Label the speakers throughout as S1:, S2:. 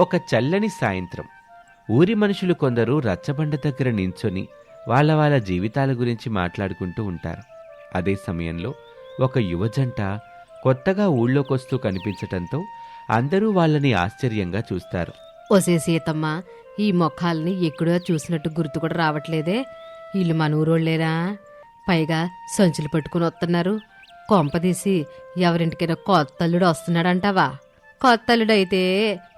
S1: ఒక చల్లని సాయంత్రం. ఊరి మనుషులు కొందరు రచ్చబండ దగ్గర నించొని వాళ్ళ వాళ్ళ జీవితాల గురించి మాట్లాడుకుంటూ ఉంటారు. అదే సమయంలో ఒక యువజంట కొత్తగా ఊళ్ళోకొస్తూ కనిపించటంతో అందరూ వాళ్ళని ఆశ్చర్యంగా చూస్తారు.
S2: ఒసే సీతమ్మ ఈ మొఖాల్ని ఎక్కడో చూసినట్టు గుర్తు కూడా రావట్లేదే. వీళ్ళు మన ఊరోళ్ళేనా పైగా సంచులు పట్టుకుని వస్తున్నారు. కొంపదీసి ఎవరింటికైనా కొత్తల్లుడు వస్తున్నాడంటావా? కొత్త అల్లుడు అయితే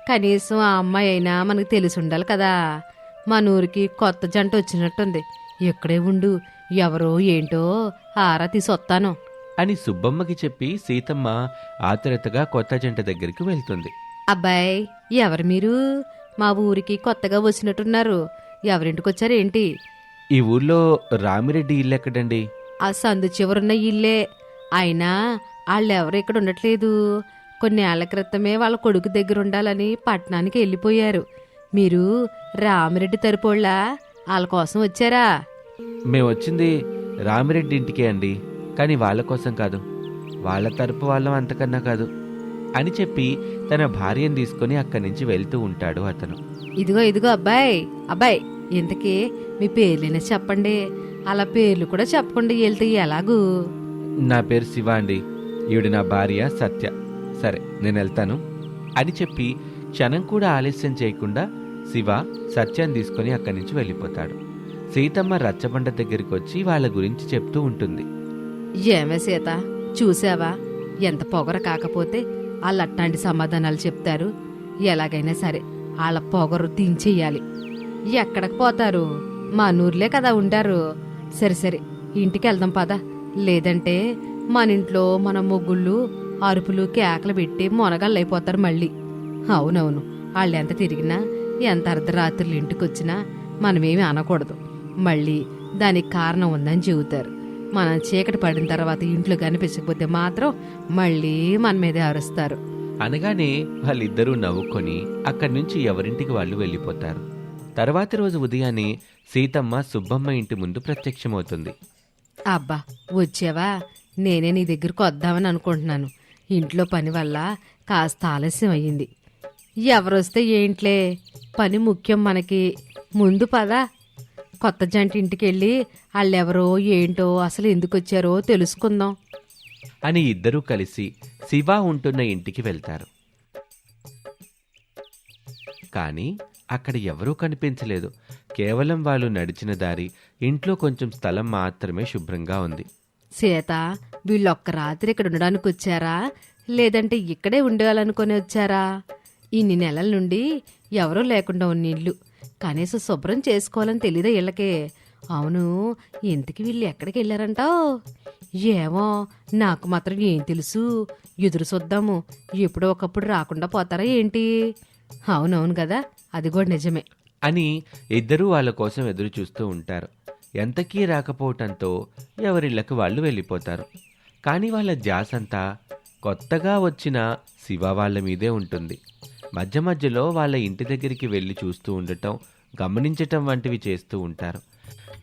S2: కనీసం ఆ అమ్మాయి అయినా మనకు తెలిసి ఉండాలి కదా. మన ఊరికి కొత్త జంట వచ్చినట్టుంది. ఇక్కడే ఉండు ఎవరో ఏంటో ఆరా తీసి వస్తాను
S1: అని సుబ్బమ్మకి చెప్పి సీతమ్మ ఆతురతగా కొత్త జంట దగ్గరికి వెళ్తుంది.
S2: అబ్బాయ్ ఎవరు మీరు? మా ఊరికి కొత్తగా వచ్చినట్టున్నారు. ఎవరింటికి వచ్చారేంటి
S1: ఈ ఊర్లో రామిరెడ్డి ఇల్లు ఎక్కడండి?
S2: ఆ సందు చివరున్న ఇల్లే. అయినా వాళ్ళెవరు ఇక్కడ ఉండట్లేదు? కొన్నేళ్ళ క్రితమే వాళ్ళ కొడుకు దగ్గర ఉండాలని పట్టణానికి వెళ్ళిపోయారు. మీరు రామిరెడ్డి తరపోళ్ళ? వాళ్ళ కోసం వచ్చారా?
S1: మేము వచ్చింది రామిరెడ్డి ఇంటికే అండి. కానీ వాళ్ళ కోసం కాదు. వాళ్ళ తరపు వాళ్ళం అంతకన్నా కాదు. అని చెప్పి తన భార్యను తీసుకొని అక్కడి నుంచి వెళ్తూ ఉంటాడు అతను.
S2: ఇదిగో ఇదిగో అబ్బాయ్ అబ్బాయ్ ఇంతకీ మీ పేర్లైనా చెప్పండి? అలా పేర్లు కూడా చెప్పకుండా వెళ్తే ఎలాగూ?
S1: నా పేరు శివ అండి. ఈవిడ నా భార్య సత్య. సరే నేను వెళ్తాను. అని చెప్పి క్షణం కూడా ఆలస్యం చేయకుండా శివ సత్యాన్ని తీసుకొని అక్కడి నుంచి వెళ్ళిపోతాడు. సీతమ్మ రచ్చబండ దగ్గరికి వచ్చి వాళ్ళ గురించి చెప్తూ ఉంటుంది.
S2: ఏమే సీత చూసావా ఎంత పొగర కాకపోతే వాళ్ళు అట్లాంటి సమాధానాలు చెప్తారు. ఎలాగైనా సరే వాళ్ళ పొగరు దించేయాలి. ఎక్కడికి పోతారు? మా నూర్లే కదా ఉంటారు. సరే సరే ఇంటికి వెళ్దాం పద. లేదంటే మన ఇంట్లో మన ముగ్గుళ్ళు అరుపులు కేకలు పెట్టి మొనగాళ్ళైపోతారు మళ్ళీ. అవునవును వాళ్ళు ఎంత తిరిగినా ఎంత అర్ధరాత్రులు ఇంటికి వచ్చినా మనమేమి అనకూడదు. మళ్ళీ దానికి కారణం ఉందని చెబుతారు. మనం చీకటి పడిన తర్వాత ఇంట్లో కనిపించకపోతే మాత్రం మళ్ళీ మన మీదే అరుస్తారు.
S1: అనగానే వాళ్ళిద్దరూ నవ్వుకొని అక్కడి నుంచి ఎవరింటికి వాళ్ళు వెళ్ళిపోతారు. తర్వాతి రోజు ఉదయాన్నే సీతమ్మ సుబ్బమ్మ ఇంటి ముందు ప్రత్యక్షమవుతుంది.
S2: అబ్బా వచ్చావా? నేనే నీ దగ్గరకు వద్దామని అనుకుంటున్నాను. ఇంట్లో పని వల్ల కాస్త ఆలస్యం అయ్యింది. ఎవరొస్తే ఏంట్లే? పని ముఖ్యం మనకి. ముందు పదా. కొత్త జంట ఇంటికి వెళ్ళి వాళ్ళెవరో ఏంటో అసలు ఎందుకు వచ్చారో తెలుసుకుందాం.
S1: అని ఇద్దరూ కలిసి శివ ఉంటున్న ఇంటికి వెళ్తారు. కానీ అక్కడ ఎవరూ కనిపించలేదు. కేవలం వాళ్ళు నడిచిన దారి ఇంట్లో కొంచెం స్థలం మాత్రమే శుభ్రంగా ఉంది.
S2: సీత వీళ్ళొక్క రాత్రి ఇక్కడ ఉండడానికి వచ్చారా? లేదంటే ఇక్కడే ఉండాలనుకొని వచ్చారా? ఇన్ని నెలల నుండి ఎవరూ లేకుండా ఉన్న ఇల్లు. కనీసం శుభ్రం చేసుకోవాలని తెలీదా ఇళ్ళకే? అవును ఇంతకి వీళ్ళు ఎక్కడికి వెళ్ళారంటావు ఏమో నాకు మాత్రం ఏం తెలుసు. ఎదురు చూద్దాము. ఎప్పుడో ఒకప్పుడు రాకుండా పోతారా ఏంటి? అవునవును కదా అది కూడా నిజమే.
S1: అని ఇద్దరూ వాళ్ళ కోసం ఎదురు చూస్తూ ఉంటారు. ఎంతకీ రాకపోవటంతో ఎవరిళ్ళకు వాళ్ళు వెళ్ళిపోతారు. కానీ వాళ్ళ జాసంతా కొత్తగా వచ్చిన శివ వాళ్ళ మీదే ఉంటుంది. మధ్య మధ్యలో వాళ్ళ ఇంటి దగ్గరికి వెళ్ళి చూస్తూ ఉండటం గమనించటం వంటివి చేస్తూ ఉంటారు.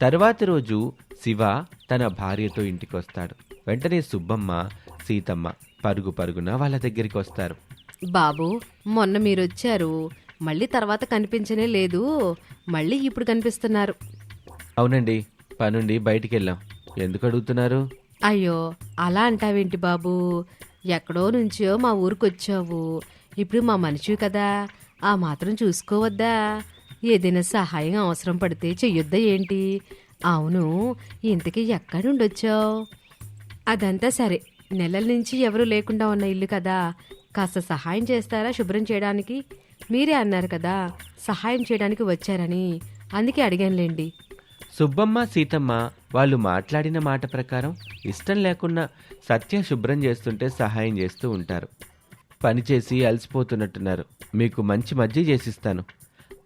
S1: తర్వాతి రోజు శివ తన భార్యతో ఇంటికి వస్తాడు వెంటనే సుబ్బమ్మ సీతమ్మ పరుగు పరుగున వాళ్ళ దగ్గరికి వస్తారు.
S2: బాబు మొన్న మీరు వచ్చారు మళ్ళీ తర్వాత కనిపించనే లేదు. మళ్ళీ ఇప్పుడు కనిపిస్తున్నారు.
S1: అవునండి పనుండి బయటికి వెళ్ళాం ఎందుకు అడుగుతున్నారు?
S2: అయ్యో అలా అంటావేంటి బాబు? ఎక్కడో నుంచో మా ఊరికి వచ్చావు ఇప్పుడు మా మనిషి కదా ఆ మాత్రం చూసుకోవద్దా? ఏదైనా సహాయం అవసరం పడితే చెయ్యొద్దా ఏంటి? అవును ఇంతకీ ఎక్కడి వచ్చావు అదంతా సరే నెలల నుంచి ఎవరూ లేకుండా ఉన్న ఇల్లు కదా. కాస్త సహాయం చేస్తారా శుభ్రం చేయడానికి? మీరే అన్నారు కదా సహాయం చేయడానికి వచ్చారని. అందుకే అడిగానులేండి.
S1: సుబ్బమ్మ సీతమ్మ వాళ్ళు మాట్లాడిన మాట ప్రకారం ఇష్టం లేకుండా సత్య శుభ్రం చేస్తుంటే సహాయం చేస్తూ ఉంటారు. పనిచేసి అలసిపోతున్నట్టున్నారు. మీకు మంచి మజ్జిగ చేసిస్తాను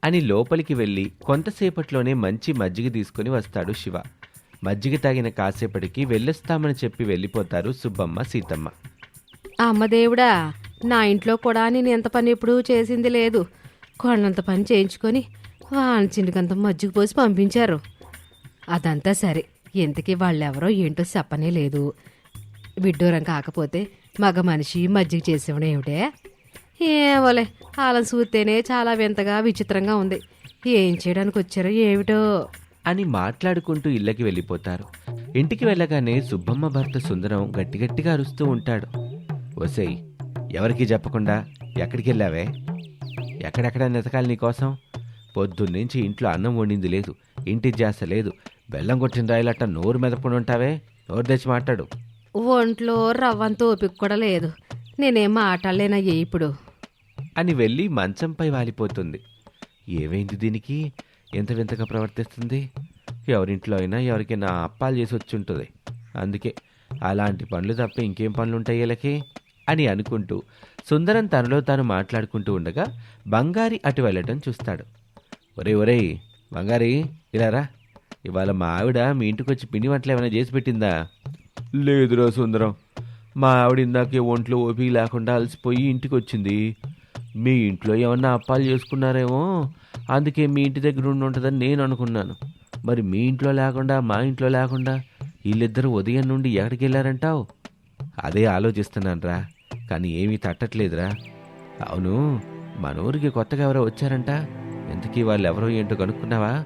S1: అని లోపలికి వెళ్ళి కొంతసేపట్లోనే మంచి మజ్జిగ తీసుకుని వస్తాడు శివ. మజ్జిగ తాగిన కాసేపటికి వెళ్ళొస్తామని చెప్పి వెళ్ళిపోతారు సుబ్బమ్మ సీతమ్మ.
S2: అమ్మదేవుడా నా ఇంట్లో కూడా నేను ఎంత పని ఎప్పుడూ చేసింది లేదు. కొండంత పని చేయించుకొని వాంచిండికంత మజ్జిగ పోసి పంపించారు. అదంతా సరే. ఎంతకీ వాళ్ళెవరో ఏంటో చెప్పనే లేదు. విడ్డూరం కాకపోతే మగ మనిషి మజ్జిగ చేసేవడం ఏమిటే? ఏమోలే ఆలం చూస్తేనే చాలా వింతగా విచిత్రంగా ఉంది. ఏం చేయడానికి వచ్చారో ఏమిటో?
S1: అని మాట్లాడుకుంటూ ఇళ్ళకి వెళ్ళిపోతారు. ఇంటికి వెళ్ళగానే సుబ్బమ్మ భర్త సుందరం గట్టిగట్టిగా అరుస్తూ ఉంటాడు. ఒసేయ్ ఎవరికీ చెప్పకుండా ఎక్కడికి వెళ్ళావే? ఎక్కడెక్కడ నెతకాలి నీకోసం పొద్దున్నుంచి ఇంట్లో అన్నం వండింది లేదు ఇంటి జాస లేదు బెల్లం కొట్టిన రాయలట్ట నోరు మెదపకుండా ఉంటావే? నోరు తెచ్చి మాట్లాడు.
S2: ఒంట్లో రవ్వంత ఓపిక కూడా లేదు. నేనేం మాట్లాడలేనయ్యే ఇప్పుడు.
S1: అని వెళ్ళి మంచంపై వాలిపోతుంది. ఏమైంది దీనికి? ఎంత వింతగా ప్రవర్తిస్తుంది? ఎవరింట్లో అయినా ఎవరికైనా అప్పాలు చేసి వచ్చి ఉంటుంది అందుకే అలాంటి పనులు తప్ప ఇంకేం పనులు ఉంటాయి వీళ్ళకి? అని అనుకుంటూ సుందరం తనలో తాను మాట్లాడుకుంటూ ఉండగా బంగారి అటు వెళ్ళటం చూస్తాడు. ఒరే ఒరేయ్ బంగారి ఇలా రా. ఇవాళ మా ఆవిడ మీ ఇంటికి వచ్చి పిండి వంటలు ఏమైనా చేసి పెట్టిందా? లేదురా సుందరం. మా ఆవిడ ఇందాకే ఒంట్లో ఓపిక లేకుండా అలసిపోయి ఇంటికి వచ్చింది మీ ఇంట్లో ఏమన్నా అప్పాలు చేసుకున్నారేమో? అందుకే మీ ఇంటి దగ్గర ఉండి ఉంటుందని నేను అనుకున్నాను. మరి మీ ఇంట్లో లేకుండా మా ఇంట్లో లేకుండా వీళ్ళిద్దరూ ఉదయం నుండి ఎక్కడికి వెళ్ళారంటావు? అదే ఆలోచిస్తున్నాను రా. కానీ ఏమీ తట్టట్లేదురా. అవును మన ఊరికి కొత్తగా ఎవరో వచ్చారంట. ఇంతకీ వాళ్ళు ఎవరో ఏంటో కనుక్కున్నావా?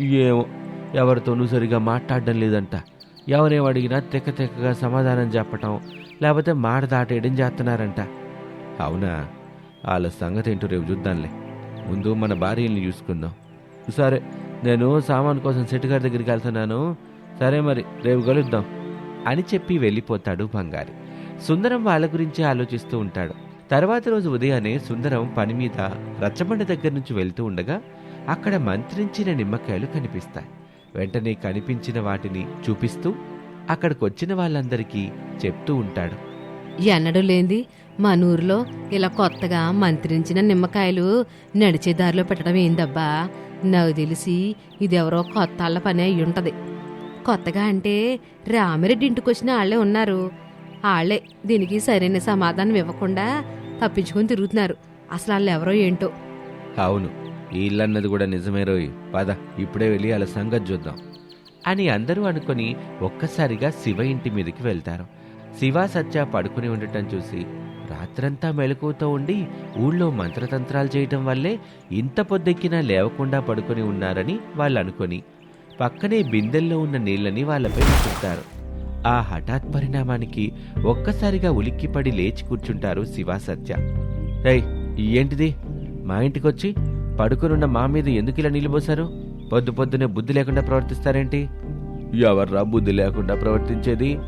S1: ఏమో ఎవరితోనూ సరిగా మాట్లాడడం లేదంట. ఎవరేం అడిగినా తెక్క తెక్కగా సమాధానం చెప్పటం లేకపోతే మాట దాటేయడం చేస్తున్నారంట. అవునా? వాళ్ళ సంగతి ఏంటో రేపు చూద్దాంలే. ముందు మన భార్యల్ని చూసుకుందాం. సరే నేను సామాన్ కోసం సెట్ గారి దగ్గరికి వెళ్తున్నాను. సరే మరి రేపు కలుద్దాం. అని చెప్పి వెళ్ళిపోతాడు బంగారి. సుందరం వాళ్ళ గురించి ఆలోచిస్తూ ఉంటాడు. తర్వాత రోజు ఉదయాన్నే సుందరం పని మీద రచ్చబండ దగ్గర నుంచి వెళ్తూ ఉండగా అక్కడ మంత్రించిన నిమ్మకాయలు కనిపిస్తాయి. వెంటనే కనిపించిన వాటిని చూపిస్తూ అక్కడికొచ్చిన వాళ్ళందరికీ చెప్తూ ఉంటాడు.
S2: ఎన్నడూ లేంది మన ఊర్లో ఇలా కొత్తగా మంత్రించిన నిమ్మకాయలు నడిచే దారిలో పెట్టడం ఏందబ్బా? నాకు తెలిసి ఇదెవరో కొత్త వాళ్ళ పని అయి ఉంటది. కొత్తగా అంటే రామిరెడ్డి ఇంటికి వచ్చిన వాళ్ళే ఉన్నారు. వాళ్ళే దీనికి సరైన సమాధానం ఇవ్వకుండా తప్పించుకొని తిరుగుతున్నారు. అసలు వాళ్ళు ఎవరో ఏంటో.
S1: అవును. ఈ ఇల్లన్నది కూడా నిజమే రోయ్. పద ఇప్పుడే వెళ్ళి వాళ్ళ సంగతి చూద్దాం. అని అందరూ అనుకొని ఒక్కసారిగా శివ ఇంటి మీదకి వెళ్తారు. శివ సత్య పడుకుని ఉండటం చూసి రాత్రంతా మెలకువతో ఉండి ఊళ్ళో మంత్రతంత్రాలు చేయటం వల్లే ఇంత పొద్దెక్కినా లేవకుండా పడుకొని ఉన్నారని వాళ్ళు అనుకొని పక్కనే బిందెల్లో ఉన్న నీళ్ళని వాళ్ళపై చూస్తారు ఆ హఠాత్ పరిణామానికి ఒక్కసారిగా ఉలిక్కిపడి లేచి కూర్చుంటారు శివ సత్య. రై ఏంటిది? మా ఇంటికొచ్చి పడుకునున్న మా మీద ఎందుకు ఇలా నిలిపోశారు పొద్దు పొద్దునే బుద్ధి లేకుండా ప్రవర్తిస్తారేంటి? ఎవర్రా బుద్ధి లేకుండా ప్రవర్తించేది?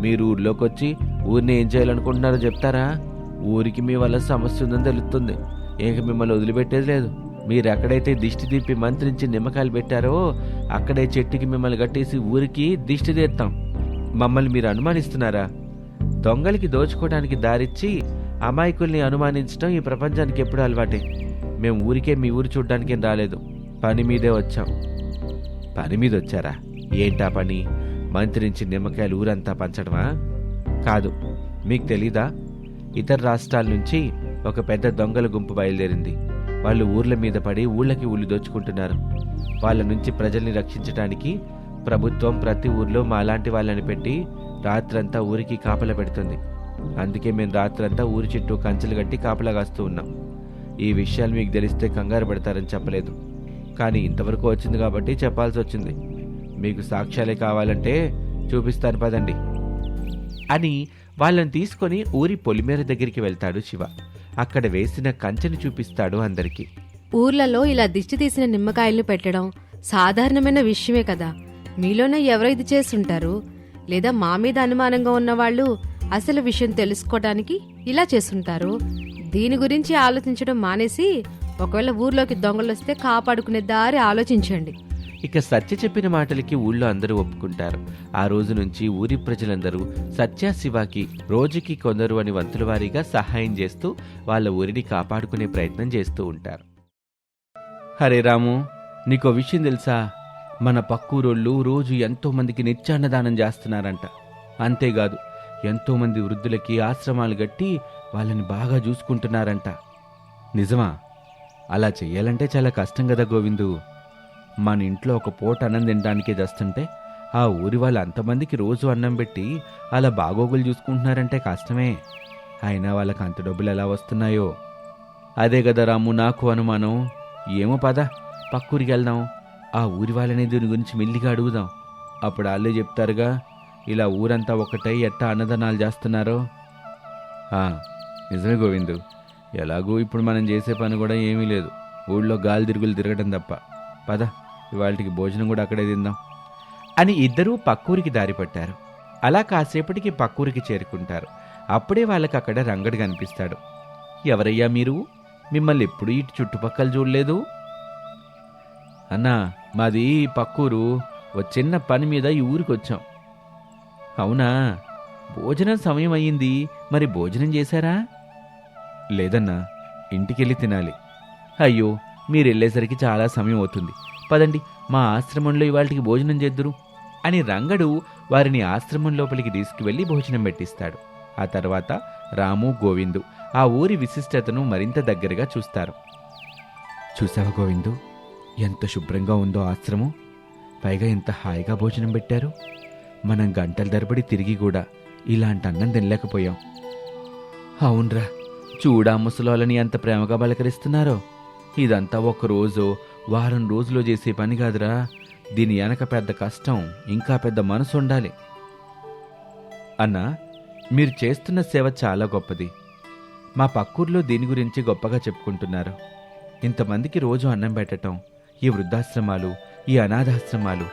S1: మీరు ఊర్లోకి వచ్చి ఊరిని ఏం చేయాలనుకుంటున్నారో చెప్తారా? ఊరికి మీ వల్ల సమస్య ఉందని తెలుస్తుంది. ఇంక మిమ్మల్ని వదిలిపెట్టేది లేదు. మీరు ఎక్కడైతే దిష్టి తిప్పి మంత్రించి నిమ్మకాయలు పెట్టారో అక్కడే చెట్టుకి మిమ్మల్ని కట్టేసి ఊరికి దిష్టి తీస్తాం మమ్మల్ని మీరు అనుమానిస్తున్నారా? దొంగలకి దోచుకోవడానికి దారిచ్చి అమాయకుల్ని అనుమానించడం ఈ ప్రపంచానికి ఎప్పుడు అలవాటే. మేము ఊరికే మీ ఊరు చూడ్డానికేం రాలేదు. పని మీదే వచ్చాం. పని మీద వచ్చారా? ఏంటా పని? మంత్రించి నిమ్మకాయలు ఊరంతా పంచడమా? కాదు. మీకు తెలీదా? ఇతర రాష్ట్రాల నుంచి ఒక పెద్ద దొంగల గుంపు బయలుదేరింది. వాళ్ళు ఊర్ల మీద పడి ఊళ్ళకి ఊళ్ళు దోచుకుంటున్నారు. వాళ్ళ నుంచి ప్రజల్ని రక్షించడానికి ప్రభుత్వం ప్రతి ఊర్లో మాలాంటి వాళ్ళని పెట్టి రాత్రంతా ఊరికి కాపలా పెడుతుంది. అందుకే మేము రాత్రంతా ఊరి చుట్టూ కంచెలు కట్టి కాపలా కాస్తూ ఉన్నాం. ఈ విషయాలు మీకు తెలిస్తే కంగారు పడతారని చెప్పలేదు. కానీ ఇంతవరకు వచ్చింది కాబట్టి చెప్పాల్సి వచ్చింది. మీకు సాక్ష్యాలే కావాలంటే చూపిస్తాను పదండి. అని వాళ్ళని తీసుకొని ఊరి పొలిమేర దగ్గరికి వెళ్తాడు శివ. అక్కడ వేసిన కంచెని చూపిస్తాడు అందరికీ.
S2: ఊర్లలో ఇలా దిష్టి తీసిన నిమ్మకాయలను పెట్టడం సాధారణమైన విషయమే కదా. మీలోనే ఎవరో ఇది చేస్తుంటారు? లేదా మా మీద అనుమానంగా ఉన్నవాళ్ళు అసలు విషయం తెలుసుకోవడానికి ఇలా చేస్తుంటారు? దీని గురించి ఆలోచించడం మానేసి ఒకవేళ ఊర్లోకి దొంగలు వస్తే కాపాడుకునే దారి ఆలోచించండి.
S1: ఇక సత్య చెప్పిన మాటలకి ఊళ్ళో అందరూ ఒప్పుకుంటారు. ఆ రోజు నుంచి ఊరి ప్రజలందరూ సత్య శివాకి రోజుకి కొందరు అని వంతుల వారీగా సహాయం చేస్తూ వాళ్ళ ఊరిని కాపాడుకునే ప్రయత్నం చేస్తూ ఉంటారు. హరే రాము నీకో విషయం తెలుసా? మన పక్కూరోళ్ళు రోజు ఎంతో మందికి నిత్యాన్నదానం చేస్తున్నారంట. అంతేకాదు ఎంతో మంది వృద్ధులకి ఆశ్రమాలు గట్టి వాళ్ళని బాగా చూసుకుంటున్నారంట. నిజమా? అలా చెయ్యాలంటే చాలా కష్టం కదా గోవిందు. మన ఇంట్లో ఒక పూట అన్నం తినడానికే తెస్తుంటే ఆ ఊరి వాళ్ళు అంతమందికి రోజు అన్నం పెట్టి అలా బాగోగులు చూసుకుంటున్నారంటే కష్టమే. అయినా వాళ్ళకి అంత డబ్బులు ఎలా వస్తున్నాయో? అదే కదా రాము నాకు అనుమానం. ఏమో పద పక్కూరికి వెళ్దాం. ఆ ఊరి వాళ్ళని దీని గురించి మెల్లిగా అడుగుదాం. అప్పుడు వాళ్ళే చెప్తారుగా ఇలా ఊరంతా ఒకటై ఎట్టా అన్నదానాలు చేస్తున్నారో? నిజమే గోవిందు. ఎలాగూ ఇప్పుడు మనం చేసే పని కూడా ఏమీ లేదు. ఊళ్ళో గాలి తిరుగులు తిరగడం తప్ప. పద ఇవాళకి భోజనం కూడా అక్కడే తిందాం. అని ఇద్దరూ పక్కూరికి దారి పట్టారు. అలా కాసేపటికి పక్కూరికి చేరుకుంటారు. అప్పుడే వాళ్ళకి అక్కడ రంగడు కనిపిస్తాడు. ఎవరయ్యా మీరు? మిమ్మల్ని ఎప్పుడు ఇటు చుట్టుపక్కల చూడలేదు? అన్నా మాది పక్కూరు. ఓ చిన్న పని మీద ఈ ఊరికి వచ్చాం అవునా? భోజనం సమయం అయ్యింది. మరి భోజనం చేశారా? లేదన్నా ఇంటికెళ్ళి తినాలి. అయ్యో మీరు వెళ్ళేసరికి చాలా సమయం అవుతుంది. పదండి మా ఆశ్రమంలో ఇవాళకి భోజనం చేద్దురు అని రంగడు వారిని ఆశ్రమం లోపలికి తీసుకువెళ్ళి భోజనం పెట్టిస్తాడు. ఆ తర్వాత రాము గోవిందు ఆ ఊరి విశిష్టతను మరింత దగ్గరగా చూస్తారు. చూసావా గోవిందు ఎంత శుభ్రంగా ఉందో ఆశ్రమం? పైగా ఎంత హాయిగా భోజనం పెట్టారు? మనం గంటల తరబడి తిరిగి కూడా ఇలాంటి అన్నం తినలేకపోయాం. అవునరా చూడా ముసలోళ్ళని ఎంత ప్రేమగా బలకరిస్తున్నారో ఇదంతా ఒక రోజు వారం రోజులో చేసే పని కాదురా. దీని వెనక పెద్ద కష్టం ఇంకా పెద్ద మనసు ఉండాలి. అన్నా మీరు చేస్తున్న సేవ చాలా గొప్పది. మా పక్కూర్లో దీని గురించి గొప్పగా చెప్పుకుంటున్నారు. ఇంతమందికి రోజు అన్నం పెట్టటం ఈ వృద్ధాశ్రమాలు ఈ అనాథాశ్రమాలు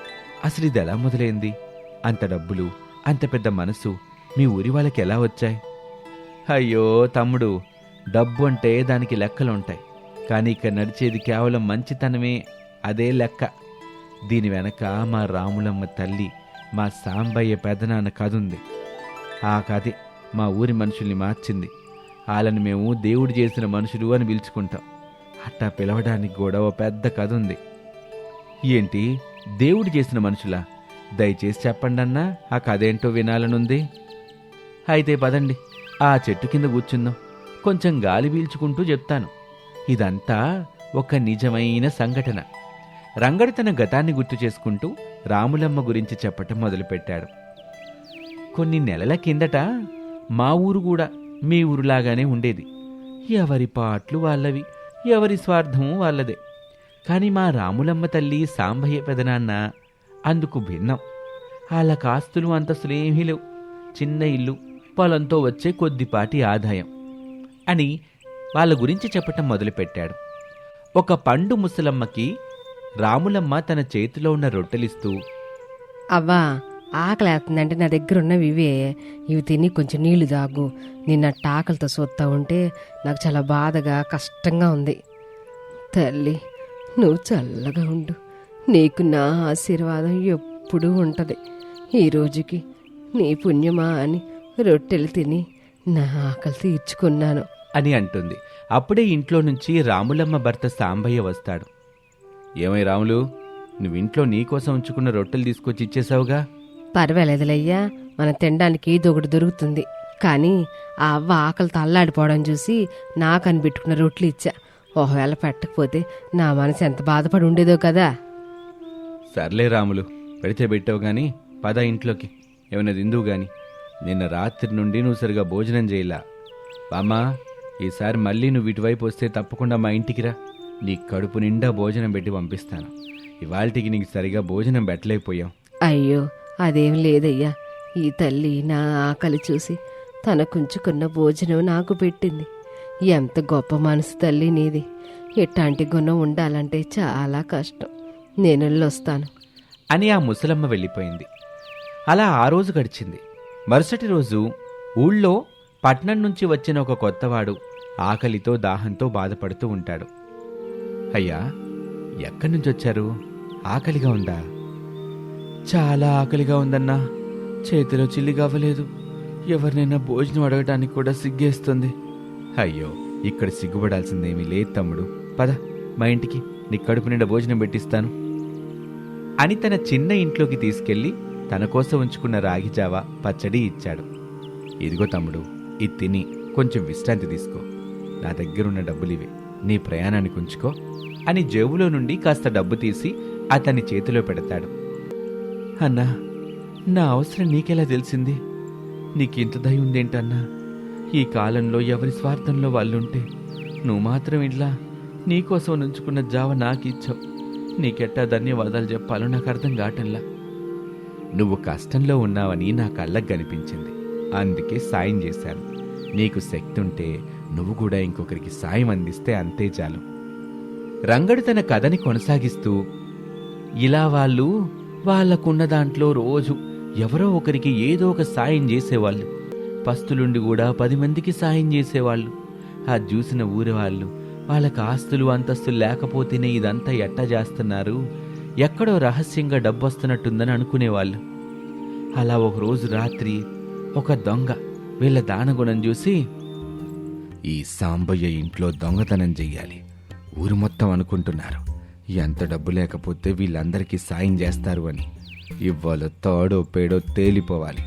S1: అసలు ఇది ఎలా మొదలైంది? అంత డబ్బులు అంత పెద్ద మనసు మీ ఊరి వాళ్ళకి ఎలా వచ్చాయి? అయ్యో తమ్ముడు డబ్బు అంటే దానికి లెక్కలుంటాయి కానీ ఇక్కడ నడిచేది కేవలం మంచితనమే అదే లెక్క. దీని వెనక మా రాములమ్మ తల్లి మా సాంబయ్య పెదనాన్న కథ ఉంది ఆ కథే మా ఊరి మనుషుల్ని మార్చింది. వాళ్ళని మేము దేవుడు చేసిన మనుషులు అని పిలుచుకుంటాం. అట్టా పిలవడానికి కూడా ఓ పెద్ద కథ ఉంది ఏంటి? దేవుడు చేసిన మనుషులా? దయచేసి చెప్పండి అన్నా ఆ కథ ఏంటో వినాలనుంది. అయితే పదండి ఆ చెట్టు కింద కూర్చుందాం. కొంచెం గాలి పీల్చుకుంటూ చెప్తాను. ఇదంతా ఒక నిజమైన సంఘటన. రంగడు తన గతాన్ని గుర్తు చేసుకుంటూ రాములమ్మ గురించి చెప్పటం మొదలుపెట్టాడు. కొన్ని నెలల కిందట మా ఊరు కూడా మీ ఊరులాగానే ఉండేది. ఎవరి పాట్లు వాళ్ళవి ఎవరి స్వార్థము వాళ్ళదే. కాని మా రాములమ్మ తల్లి సాంబయ్య పెదనాన్న అందుకు భిన్నం. వాళ్ళ కాస్తులు అంతస్తులేమీ లేవు. చిన్న ఇల్లు పొలంతో వచ్చే కొద్దిపాటి ఆదాయం. అని వాళ్ళ గురించి చెప్పటం మొదలుపెట్టాడు. ఒక పండు ముసలమ్మకి రాములమ్మ తన చేతిలో ఉన్న రొట్టెలిస్తూ
S2: అవ్వా ఆకలేస్తుందంటే నా దగ్గర ఉన్నవి ఇవే. ఇవి తిని కొంచెం నీళ్ళు తాగు. నిన్న ఆకలితో చూస్తా ఉంటే నాకు చాలా బాధగా కష్టంగా ఉంది. తల్లి నువ్వు చల్లగా ఉండు. నీకు నా ఆశీర్వాదం ఎప్పుడూ ఉంటుంది. ఈ రోజుకి నీ పుణ్యమా అని రొట్టెలు తిని నా ఆకలి తీర్చుకున్నాను.
S1: అని అంటుంది. అప్పుడే ఇంట్లో నుంచి రాములమ్మ భర్త సాంబయ్య వస్తాడు. ఏమై రాములు నువ్వు ఇంట్లో నీకోసం ఉంచుకున్న రొట్టెలు తీసుకొచ్చి ఇచ్చేసావుగా
S2: పర్వాలేదులయ్యా మనం తినడానికి ఒకటి దొరుకుతుంది. కానీ ఆ అవ్వ ఆకలితో అల్లాడిపోవడం చూసి నాకు అని పెట్టుకున్న రొట్లు ఇచ్చా. ఒకవేళ పెట్టకపోతే నా మనసు ఎంత బాధపడి ఉండేదో కదా.
S1: సర్లే రాములు పెడితే పెట్టావు గాని పద ఇంట్లోకి. ఏమైనా తిందువు గాని. నిన్న రాత్రి నుండి నువ్వు సరిగా భోజనం చేయలా. బామ్మా ఈసారి మళ్ళీ నువ్వు ఇటువైపు వస్తే తప్పకుండా మా ఇంటికి రా. నీ కడుపు నిండా భోజనం పెట్టి పంపిస్తాను. ఇవాళకి నీకు సరిగా భోజనం పెట్టలేకపోయాం.
S2: అయ్యో అదేం లేదయ్యా. ఈ తల్లి నా ఆకలి చూసి తనకుంచుకున్న భోజనం నాకు పెట్టింది. ఎంత గొప్ప మనసు తల్లి నీది. ఎట్లాంటి గుణం ఉండాలంటే చాలా కష్టం. నేను వెళ్ళొస్తాను.
S1: అని ఆ ముసలమ్మ వెళ్ళిపోయింది. అలా ఆ రోజు గడిచింది. మరుసటి రోజు ఊళ్ళో పట్నం నుంచి వచ్చిన ఒక కొత్తవాడు ఆకలితో దాహంతో బాధపడుతూ ఉంటాడు. అయ్యా ఎక్కడి నుంచి వచ్చారు? ఆకలిగా ఉందా? చాలా ఆకలిగా ఉందన్నా. చేతిలో చిల్లి కావలేదు ఎవరినైనా భోజనం అడగటానికి కూడా సిగ్గేస్తుంది. అయ్యో ఇక్కడ సిగ్గుపడాల్సిందేమీ లేదు తమ్ముడు. పద మా ఇంటికి నీ కడుపు నిండా భోజనం పెట్టిస్తాను. అని తన చిన్న ఇంట్లోకి తీసుకెళ్ళి తన కోసం ఉంచుకున్న రాగిజావ పచ్చడి ఇచ్చాడు. ఇదిగో తమ్ముడు ఇది తిని కొంచెం విశ్రాంతి తీసుకో. నా దగ్గరున్న డబ్బులివే. నీ ప్రయాణానికి ఉంచుకో. అని జేబులో నుండి కాస్త డబ్బు తీసి అతని చేతిలో పెడతాడు. అన్నా నా అవసరం నీకెలా తెలిసింది? నీకింత దయ ఉందేంటన్నా? ఈ కాలంలో ఎవరి స్వార్థంలో వాళ్ళుంటే? నువ్వు మాత్రం ఇట్లా నీకోసం నుంచుకున్న జావ నాకిచ్చావు. నీకెట్టా ధన్యవాదాలు చెప్పాలో నాకు అర్థం కావటంలా. నువ్వు కష్టంలో ఉన్నావని నా కళ్ళకు కనిపించింది. అందుకే సాయం చేశాను నీకు శక్తి ఉంటే నువ్వు కూడా ఇంకొకరికి సాయం అందిస్తే అంతే చాలు. రంగడు తన కథని కొనసాగిస్తూ ఇలా వాళ్ళు వాళ్ళకున్న దాంట్లో రోజు ఎవరో ఒకరికి ఏదో ఒక సాయం చేసేవాళ్ళు. పస్తులుండి కూడా పది మందికి సాయం చేసేవాళ్ళు. ఆ చూసిన ఊరి వాళ్ళు వాళ్ళకి ఆస్తులు అంతస్తులు లేకపోతేనే ఇదంతా ఎట్టా చేస్తున్నారు? ఎక్కడో రహస్యంగా డబ్బొస్తున్నట్టుందని అనుకునేవాళ్ళు. అలా ఒక రోజు రాత్రి ఒక దొంగ. వీళ్ళ దానగుణం చూసి ఈ సాంబయ్య ఇంట్లో దొంగతనం చెయ్యాలి. ఊరు మొత్తం అనుకుంటున్నారు. ఎంత డబ్బు లేకపోతే వీళ్ళందరికీ సాయం చేస్తారు అని. ఇవాళ తాడో పేడో తేలిపోవాలి.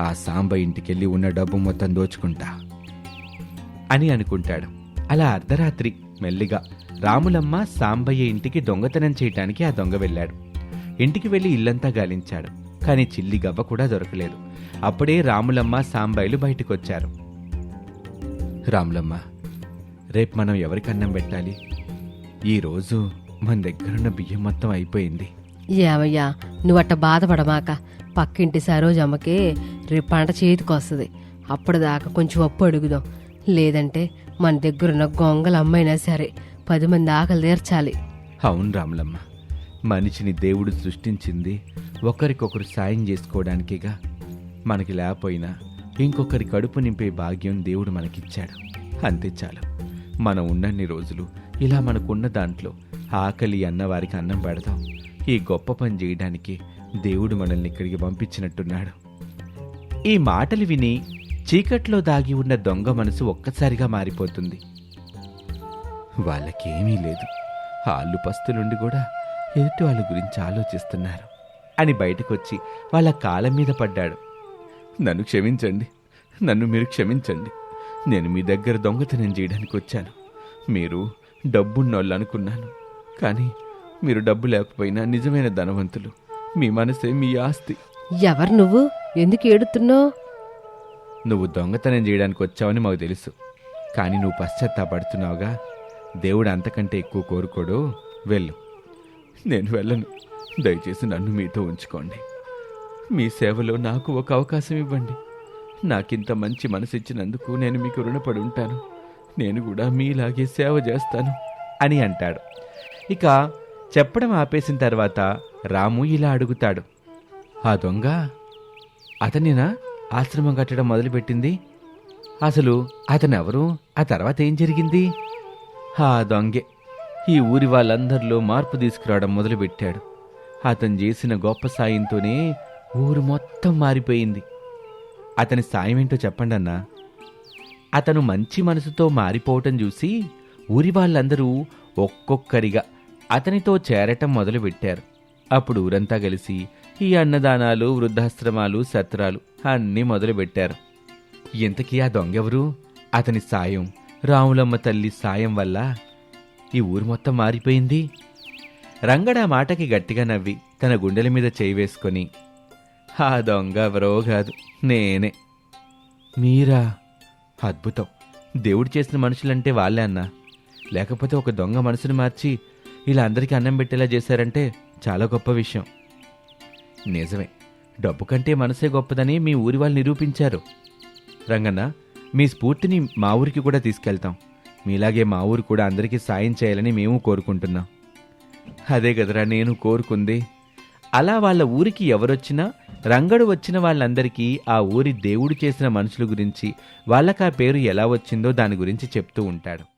S1: ఆ సాంబ ఇంటికెళ్ళి ఉన్న డబ్బు మొత్తం దోచుకుంటా అని అనుకుంటాడు. అలా అర్ధరాత్రి మెల్లిగా రాములమ్మ సాంబయ్య ఇంటికి దొంగతనం చేయటానికి ఆ దొంగ వెళ్ళాడు. ఇంటికి వెళ్ళి ఇల్లంతా గాలించాడు. కానీ చిల్లి గవ్వ కూడా దొరకలేదు. అప్పుడే రాములమ్మ సాంబయ్యలు బయటకొచ్చారు. రాములమ్మ రేపు మనం ఎవరికి అన్నం పెట్టాలి ఈరోజు మన దగ్గరున్న బియ్యం మొత్తం అయిపోయింది.
S3: ఏమయ్యా నువ్వట్ట బాధపడమాక. పక్కింటి సరోజమ్మకి రేపు పంట చేతికి వస్తుంది. అప్పటిదాకా కొంచెం అప్పు అడుగుదాం. లేదంటే మన దగ్గరున్న గొంగలు అమ్మైనా సరే పది మంది ఆకలి తీర్చాలి.
S1: అవును రాములమ్మ మనిషిని దేవుడు సృష్టించింది ఒకరికొకరు సాయం చేసుకోవడానికిగా. మనకి లేకపోయినా ఇంకొకరి కడుపు నింపే భాగ్యం దేవుడు మనకిచ్చాడు. అంతే చాలు. మనం ఉన్నన్ని రోజులు ఇలా మనకున్న దాంట్లో ఆకలి అన్నవారికి అన్నం పెడదాం ఈ గొప్ప పని చేయడానికి దేవుడు మనల్ని ఇక్కడికి పంపించినట్టున్నాడు. ఈ మాటలు విని చీకట్లో దాగి ఉన్న దొంగ మనసు ఒక్కసారిగా మారిపోతుంది. వాళ్ళకేమీ లేదు. ఆళ్ళు పస్తులుండి కూడా ఎదుటి వాళ్ళ గురించి ఆలోచిస్తున్నారు. అని బయటకొచ్చి వాళ్ళ కాలం మీద పడ్డాడు. నన్ను క్షమించండి. నన్ను మీరు క్షమించండి. నేను మీ దగ్గర దొంగతనం చేయడానికి వచ్చాను. మీరు డబ్బున్నోళ్ళు అనుకున్నాను. కానీ మీరు డబ్బు లేకపోయినా నిజమైన ధనవంతులు. మీ మనసే మీ ఆస్తి.
S3: ఎవరు నువ్వు? ఎందుకు ఏడుతున్నావు?
S1: నువ్వు దొంగతనం చేయడానికి వచ్చావని మాకు తెలుసు. కానీ నువ్వు పశ్చాత్తాపడుతున్నావుగా. దేవుడు అంతకంటే ఎక్కువ కోరుకోడు. వెళ్ళు. నేను వెళ్ళను. దయచేసి నన్ను మీతో ఉంచుకోండి. మీ సేవలో నాకు ఒక అవకాశం ఇవ్వండి. నాకింత మంచి మనసిచ్చినందుకు నేను మీకు రుణపడి ఉంటాను. నేను కూడా మీలాగే సేవ చేస్తాను అని అంటాడు. ఇక చెప్పడం ఆపేసిన తర్వాత రాము ఇలా అడుగుతాడు. ఆ దొంగ అతనేనా ఆశ్రమం కట్టడం మొదలుపెట్టింది? అసలు అతనెవరు? ఆ తర్వాత ఏం జరిగింది? ఆ దొంగే ఈ ఊరి వాళ్ళందరిలో మార్పు తీసుకురావడం మొదలుపెట్టాడు. అతను చేసిన గొప్ప సాయంతోనే ఊరు మొత్తం మారిపోయింది. అతని సాయం ఏంటో చెప్పండి అన్నా అతను మంచి మనసుతో మారిపోవటం చూసి ఊరి వాళ్ళందరూ ఒక్కొక్కరిగా అతనితో చేరటం మొదలుపెట్టారు. అప్పుడు ఊరంతా కలిసి ఈ అన్నదానాలు వృద్ధాశ్రమాలు సత్రాలు అన్నీ మొదలుపెట్టారు. ఇంతకీ ఆ దొంగెవరు? అతని సాయం రాములమ్మ తల్లి సాయం వల్ల ఈ ఊరు మొత్తం మారిపోయింది. రంగడ మాటకి గట్టిగా నవ్వి తన గుండెల మీద చేయి వేసుకొని ఆ దొంగ ఎవరో కాదు నేనే. మీరా? అద్భుతం. దేవుడు చేసిన మనుషులంటే వాళ్ళే అన్నా. లేకపోతే ఒక దొంగ మనసును మార్చి ఇలా అందరికీ అన్నం పెట్టేలా చేశారంటే చాలా గొప్ప విషయం. నిజమే. డబ్బు కంటే మనసే గొప్పదని మీ ఊరి వాళ్ళు నిరూపించారు. రంగన్న మీ స్ఫూర్తిని మా ఊరికి కూడా తీసుకెళ్తాం. మీలాగే మా ఊరు కూడా అందరికీ సాయం చేయాలని మేము కోరుకుంటున్నాం. అదే కదరా నేను కోరుకుంది? అలా వాళ్ళ ఊరికి ఎవరొచ్చినా రంగడు వచ్చిన వాళ్ళందరికీ ఆ ఊరి దేవుడు చేసిన మనుషుల గురించి వాళ్ళకా పేరు ఎలా వచ్చిందో దాని గురించి చెప్తూ ఉంటాడు.